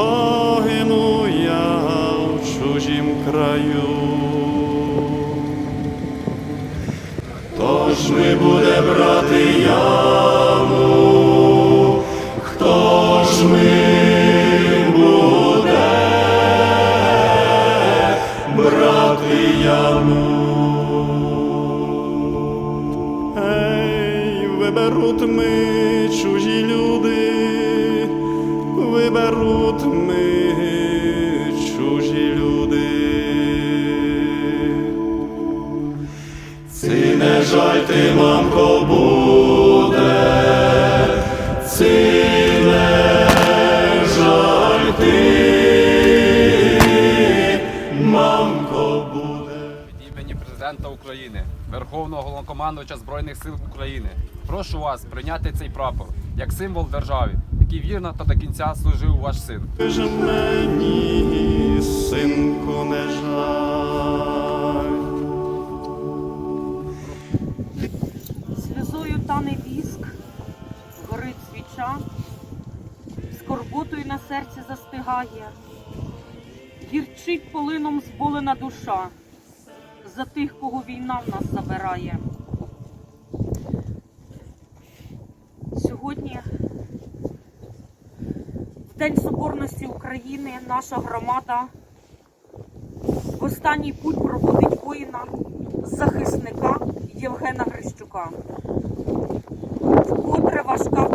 погину я в чужім краю. Хто ж ми буде брати яму? Хто ж ми буде брати яму? Ей, виберуть ми ти, мамко, буде, ці не жаль ти, мамко, буде. Від імені президента України, Верховного Головнокомандувача Збройних сил України, прошу вас прийняти цей прапор як символ держави, який вірно та до кінця служив ваш син. ж мені, синку, не жаль. Серці гірчить полином зболена душа за тих, кого війна в нас забирає. Сьогодні, в День Соборності України, наша громада в останній путь проводить воїна, захисника Євгена Грищука. Вкотре важка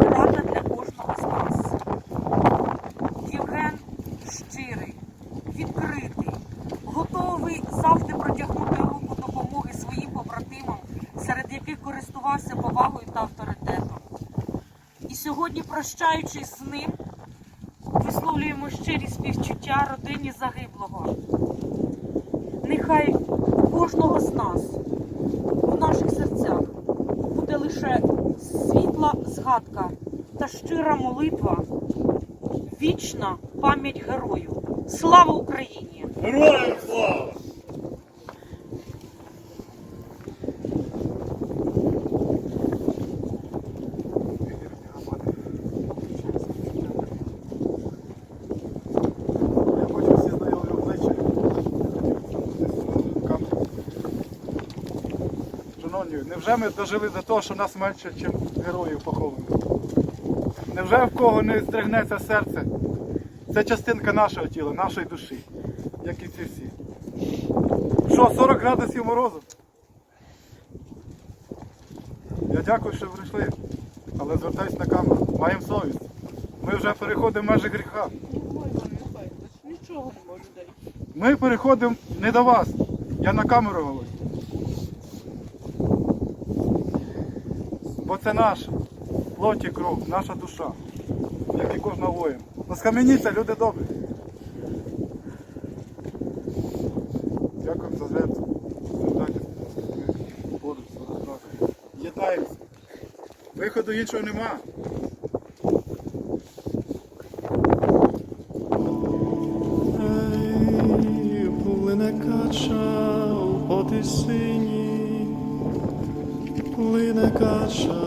користувався повагою та авторитетом. І сьогодні, прощаючись з ним, висловлюємо щирі співчуття родині загиблого. Нехай кожного з нас в наших серцях буде лише світла згадка та щира молитва, вічна пам'ять герою. Слава Україні! Героям слава! Я бачу всі знайомі обличчя. Камеру. Шановні, невже ми дожили до того, що нас менше, ніж героїв поховано? Невже в кого не здригнеться серце? Це частинка нашого тіла, нашої душі, як і ці всі. Що, 40 градусів морозу? Я дякую, що прийшли, але звертаюсь на камеру. Маємо совість. Ми вже переходимо межі гріха. Нічого не людей. Ми переходимо не до вас. Я на камеру говорю. Бо це наша плоть і кров, наша душа, як і кожна воїн. Ну схаменіться, люди добрі. Дякую за разом. Єднаємося. Виходу іншого нема. Плине кача по тисині.